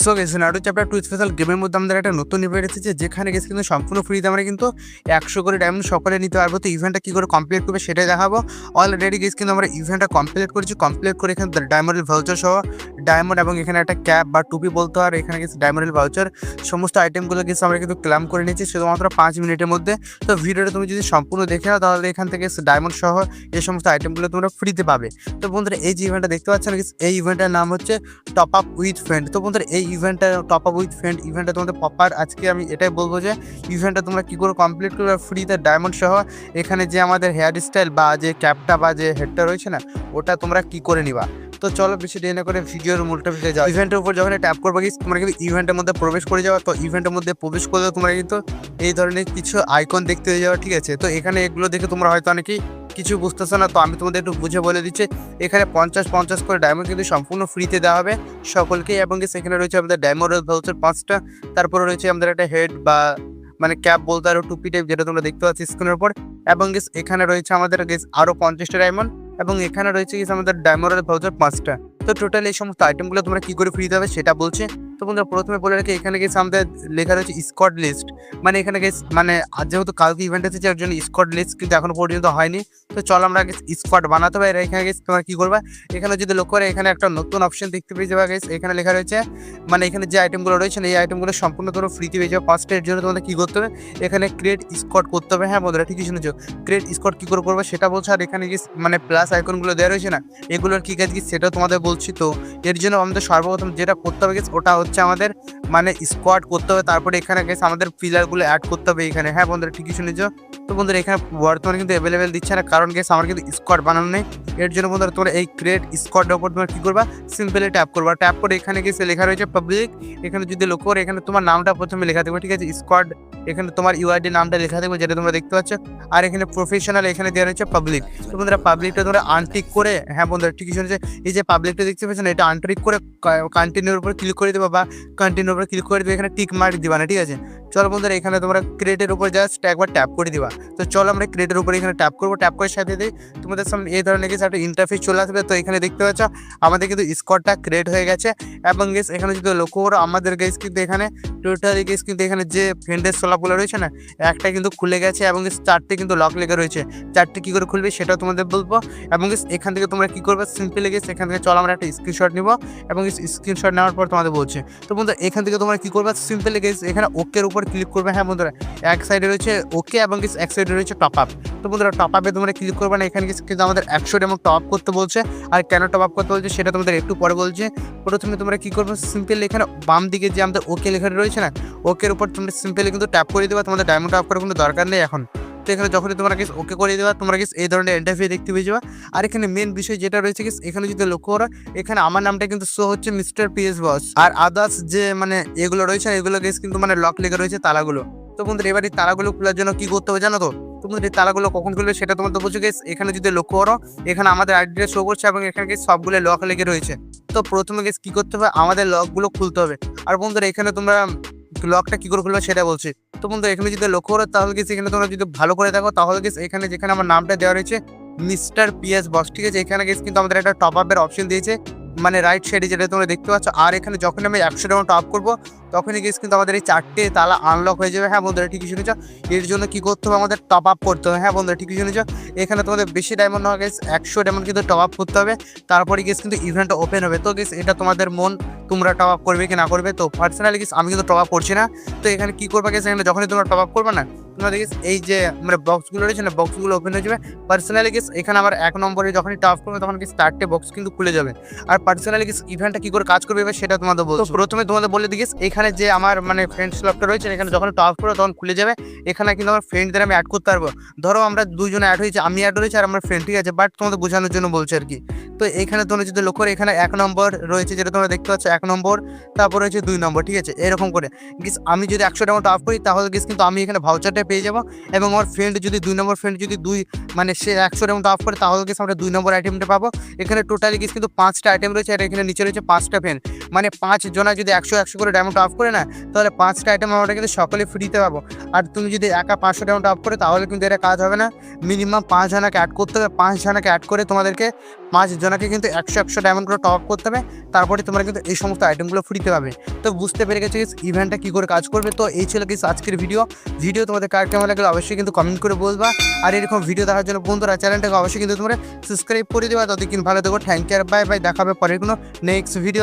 So গেছে Naatu chapter two special গেমের মধ্যে আমাদের একটা নতুন ইভেন্ট এসেছে, যেখানে গেছে কিন্তু সম্পূর্ণ ফ্রিতে আমরা কিন্তু একশো করে ডায়মন্ড সকলে নিতে পারব। তো ইভেন্টটা কী করে কমপ্লিট করবে সেটাই দেখাবো। অলরেডি গেছে কিন্তু আমরা ইভেন্টটা কমপ্লিট করেছি কমপ্লিট করে এখানে ডায়মন্ডের ভাউচার সহ ডায়মন্ড এবং এখানে একটা ক্যাপ বা টুপি বলতে আর এখানে গেছে ডায়মন্ডের ভাউচার সমস্ত আইটেমগুলো গেছে আমরা কিন্তু ক্লাম করে নিয়েছি শুধুমাত্র পাঁচ মিনিটের মধ্যে। তো ভিডিওটা তুমি যদি সম্পূর্ণ দেখে নাও, তাহলে এখান থেকে ডায়মন্ড সহ এই সমস্ত আইটেমগুলো তোমরা ফ্রিতে পাবে। তো বন্ধুরা, এই যে ইভেন্টটা দেখতে পাচ্ছেন এই ইভেন্টের নাম হচ্ছে টপ আপ উইথ ফ্রেন্ড তো বন্ধুরা, এই ইভেন্টটা টপ আপ উইথ ফ্রেন্ড ইভেন্টটা তোমাদের পপার আজকে আমি এটাই বলব যে ইভেন্টটা তোমরা কী করে কমপ্লিট করবে? ফ্রিতে ডায়মন্ড সহ এখানে যে আমাদের হেয়ার স্টাইল বা যে ক্যাপটা বা যে হেডটা রয়েছে না, ওটা তোমরা কি করে নিবা? তো চলো বেশি দেরি না করে ভিডিওর মূলটা ভিডিও যাও ইভেন্টের উপর যখন ট্যাপ করবে কি তোমরা কিন্তু ইভেন্টের মধ্যে প্রবেশ করে যাওয়া তো ইভেন্টের মধ্যে প্রবেশ করলে তোমরা কিন্তু এই ধরনের কিছু আইকন দেখতে যাওয়া ঠিক আছে? তো এখানে এগুলো দেখে তোমরা হয়তো অনেকেই কিছু বুঝতেছে না, তো আমি তোমাদের একটু বুঝে বলে দিচ্ছি। এখানে পঞ্চাশ পঞ্চাশ করে ডায়মন্ড কিন্তু সম্পূর্ণ ফ্রিতে দেওয়া হবে সকলকেই এবং সেখানে রয়েছে আমাদের ডায়মন্ড ভাউচার পাঁচটা। তারপরে রয়েছে আমাদের একটা হেড বা মানে ক্যাপ বলতে আরও টুপি টাইপ যেটা তোমরা দেখতে পাচ্ছ স্ক্রিনের উপর। এবং গেস এখানে রয়েছে আমাদের গেস আরও পঞ্চাশটা ডায়মন্ড এবং এখানে রয়েছে গেস আমাদের ডায়মন্ডের ভাউচার পাঁচটা। তো টোটাল এই সমস্ত আইটেমগুলো তোমরা কি করে ফ্রি দেবে সেটা বলছে। তো বন্ধুরা, প্রথমে বলে রাখি, এখানে গেছে আমাদের লেখা রয়েছে স্কট লিস্ট। মানে এখানে গেছে মানে আজ যেহেতু কালকে ইভেন্ট এসেছে এর জন্য স্কট লিস্ট কিন্তু এখনও পর্যন্ত হয়নি। তো চলো আমরা স্কট বানাতে পারি। এখানে গেছে তোমরা কী করবে? এখানে যদি লক্ষ্য করে, এখানে একটা নতুন অপশন দেখতে পেয়ে যাবে গেছে এখানে লেখা রয়েছে মানে এখানে যে আইটেমগুলো রয়েছে এই আইটেমগুলো সম্পূর্ণ তোমরা ফ্রিতে পেয়ে যাবে। ফার্স্ট এর জন্য তোমাদের কী করতে হবে? এখানে ক্রিয়েট স্কট করতে হবে। হ্যাঁ বন্ধুরা, ঠিকই শুনেছো। ক্রিয়েট স্কট কী করে করবে সেটা বলছো। আর এখানে কি মানে প্লাস আইকনগুলো দেওয়া রয়েছে না, এগুলোর কী কাজ কি সেটা তোমাদের বলছি। তো এর জন্য আমাদের সর্বপ্রথম যেটা করতে হবে গেছে ওটা হচ্ছে আমাদের মানে স্কোয়াড করতে হবে, তারপরে এখানে গেছে আমাদের পিলারগুলো অ্যাড করতে হবে এখানে। হ্যাঁ বন্ধুরা, ঠিকই শুনেছো? তো বন্ধুরা, এখানে বর্তমানে কিন্তু অ্যাভেলেবেল দিচ্ছে না, কারণ গেছে আমার কিন্তু স্কোয়াড বানানো নেই। এর জন্য বন্ধুরা, তোমরা এই ক্রিয়েট স্কোয়াডের উপর তোমরা কী করবা? সিম্পলি ট্যাপ করবা। ট্যাপ করে এখানে গেছে লেখা রয়েছে পাবলিক এখানে যদি লক্ষ্য করে, এখানে তোমার নামটা প্রথমে লেখা থাকবে, ঠিক আছে? স্কোয়াড এখানে তোমার ইউআইডি নামটা লেখা থাকবে, যেটা তোমরা দেখতে পাচ্ছ। আর এখানে প্রফেশনাল এখানে দেওয়া রয়েছে পাবলিক তো বন্ধুরা পাবলিকটা তোমরা আনটিক করে হ্যাঁ বন্ধুরা, ঠিকই শুনেছে? এই যে পাবলিকটা দেখতে পাচ্ছেন এটা আনটিক করে কন্টিনিউর উপর ক্লিক করে দেবা বা কন্টিনিউর উপরে ক্লিক করে দিবে, এখানে টিক মার্ক দিবা না, ঠিক আছে? চলো বন্ধুরা, এখানে তোমরা ক্রেটের উপর জাস্ট একবার ট্যাপ করে দিবা। তো চলো আমরা ক্রেটের উপর এখানে ট্যাপ করব ট্যাপ করার সাথে দিই তোমাদের সামনে এই ধরনের কিছু একটা ইন্টারফেস চলে আসবে। তো এখানে দেখতে পাচ্ছ, আমাদের কিন্তু স্কোয়াডটা ক্রিয়েট হয়ে গেছে। এবং গেস এখানে যদি লক্ষ্য করো, আমাদের গেস কিন্তু এখানে টোটালি গেস কিন্তু এখানে যে ফ্রেন্ডের সোলাপগুলো রয়েছে না, একটা কিন্তু খুলে গেছে এবং চারটে কিন্তু লক লেগে রয়েছে। চারটে কী করে খুলবে সেটাও তোমাদের বলব। এবং এখান থেকে তোমরা কী করবে? সিম্পলি গেস এখান থেকে চলো, আমরা একটা স্ক্রিনশট নিব। এবং স্ক্রিনশট নেওয়ার পর তোমাদের বলছে। তো বন্ধুরা, এখান থেকে তোমরা কী করবে? সিম্পলি গেস এখানে ওকের উপর ক্লিক করবে। হ্যাঁ বন্ধুরা, এক সাইডে রয়েছে ওকে এবং এক সাইডে রয়েছে টপ আপ তো বন্ধুরা টপ আপে তোমরা ক্লিক করবে না, এখানে কিন্তু আমাদের একশো এবং টপ আপ করতে বলছে। আর কেন টপ আপ করতে বলছে সেটা তোমাদের একটু পরে বলছে। প্রথমে তোমরা কী করবে সিম্পল এখানে বাম দিকে যে আমাদের ওকে লেখাটা রয়েছে না ওকের উপর তোমরা সিম্পলি কিন্তু ট্যাপ করে দেবা, তোমাদের ডায়মন্ড আপ করার কোনো দরকার নেই এখন। তো এখানে যখনই তোমরা কিছু ওকে করে দেবা, তোমরা কিছু এই ধরনের ইন্টারভিউ দেখতে পেয়ে যাবা। আর এখানে মেন বিষয় যেটা রয়েছে কিছু এখানে যদি লক্ষ্য করো, এখানে আমার নামটা কিন্তু শো হচ্ছে মিস্টার পিএস বস আর আদার্স যে মানে এগুলো রয়েছে এগুলো গেস কিন্তু মানে লক লেগে রয়েছে তালাগুলো। তো বন্ধুরা এবার এই তালাগুলো খোলার জন্য কি করতে হবে জানো তো? তোমাদের এই তালাগুলো কখন খুলবে সেটা তোমাদের বলছো গেস এখানে যদি লক্ষ্য করো, এখানে আমাদের আইডিটা শো করছে এবং এখানে সবগুলো লক লেগে রয়েছে। তো প্রথমে গেস কি করতে হবে? আমাদের লকগুলো খুলতে হবে। আর বন্ধুরা, এখানে তোমরা লকটা কি করে খুলবে সেটা বলছি। তো বন্ধু এখানে যদি লক্ষ্য করো, তাহলে গেছে এখানে তোমরা যদি ভালো করে দেখো, তাহলে গেছে এখানে যেখানে আমার নামটা দেওয়া রয়েছে মিস্টার পিএস বক্স ঠিক আছে? এখানে গেছে কিন্তু আমাদের একটা টপ আপের অপশন দিয়েছে। মানে রাইট সাইডে যেটা তোমরা দেখতে পাচ্ছ, আর এখানে যখন আমি একশো টাকা টপ করব তখনই গেছে কিন্তু আমাদের এই চারটে তালা আনলক হয়ে যাবে। হ্যাঁ বন্ধুরা, ঠিকই শুনেছ। এর জন্য কি করতে হবে? আমাদের টপ আপ করতে হবে। হ্যাঁ বন্ধুরা, ঠিকই শুনেছ। এখানে তোমাদের বেশি ডায়মন্ড হওয়া গেছে একশো ডায়মন্ড কিন্তু টপ আপ করতে হবে। তারপরে গেছে কিন্তু ইভেন্টটা ওপেন হবে। তো গেস এটা তোমাদের মন, তোমরা টপ আপ করবে কি না করবে? তো পার্সোনালি গেছে আমি কিন্তু টপ আপ করছি না। তো এখানে কি করবে গেছে এখানে যখনই তোমরা টপ আপ করবে না তোমরা দেখিস এই যে মানে বক্সগুলো রয়েছে না বক্সগুলো ওপেন হয়ে যাবে। পার্সোনালি গেস এখানে আমার এক নম্বরে যখনই টাফ করবে, তখন কি চারটে বক্স কিন্তু খুলে যাবে। আর পার্সোনালি গেস ইভেন্টটা কি করে কাজ করবে সেটা তোমাদের বলব প্রথমে তোমাদের বলে দিস এখানে যে আমার মানে ফ্রেন্ডস স্লপটা রয়েছে, এখানে যখন টপ করব তখন খুলে যাবে। এখানে কিন্তু আমার ফ্রেন্ডদের আমি অ্যাড করতে পারব। ধরো আমরা দুজনে অ্যাড হয়েছে, আমি অ্যাড হয়েছি আর আমার ফ্রেন্ড ঠিক আছে বাট তোমাদের বোঝানোর জন্য বলছে আর কি। তো এখানে তোমরা যদি লক্ষ্য এখানে এক নম্বর রয়েছে যেটা তোমরা দেখতে পাচ্ছ, এক নম্বর, তারপর রয়েছে দুই নম্বর, ঠিক আছে? এরকম করে। গিস আমি যদি একশো টাকা অফ করি, তাহলে গিস কিন্তু আমি এখানে ভাউচারটা পেয়ে যাব এবং আমার ফ্রেন্ড যদি দুই নম্বর ফ্রেন্ড যদি দুই মানে সে একশো টাকা অফ করে, তাহলে গিস আমরা দুই নম্বর আইটেমটা পাবো। এখানে টোটালি গিস কিন্তু পাঁচটা আইটেম রয়েছে, আর এখানে নিচে রয়েছে পাঁচটা ফ্রেন্ড মানে পাঁচ জনা যদি একশো একশো করে ডায়মন্ড অফ করে না তাহলে পাঁচটা আইটেম আমরা কিন্তু সকলে ফ্রিতে পাবো। আর তুমি যদি একা পাঁচশো ডায়মন্ড অফ করে, তাহলে কিন্তু এটা কাজ হবে না। মিনিমাম পাঁচ জনাকে অ্যাড করতে হবে। পাঁচ জনাকে অ্যাড করে তোমাদেরকে পাঁচ জনাকে কিন্তু একশো একশো ডায়মন্ড করে টপ করতে হবে। তারপরে তোমরা কিন্তু এই সমস্ত আইটেমগুলো ফ্রিতে পাবে। তো বুঝতে পেরে গেছো ইভেন্টটা কী করে কাজ করবে? তো এই ছিল কিছু আজকের ভিডিও ভিডিও তোমাদের কার কেমন লাগলে অবশ্যই কিন্তু কমেন্ট করে বলবা। আর এরকম ভিডিও দেখার জন্য বন্ধুরা চ্যানেলটাকে অবশ্যই কিন্তু তোমরা সাবস্ক্রাইব করে দেবা। ততদিন ভালো থাকো থ্যাংক ইউ আর বাই বাই দেখাবে পরের কোনো নেক্সট ভিডিও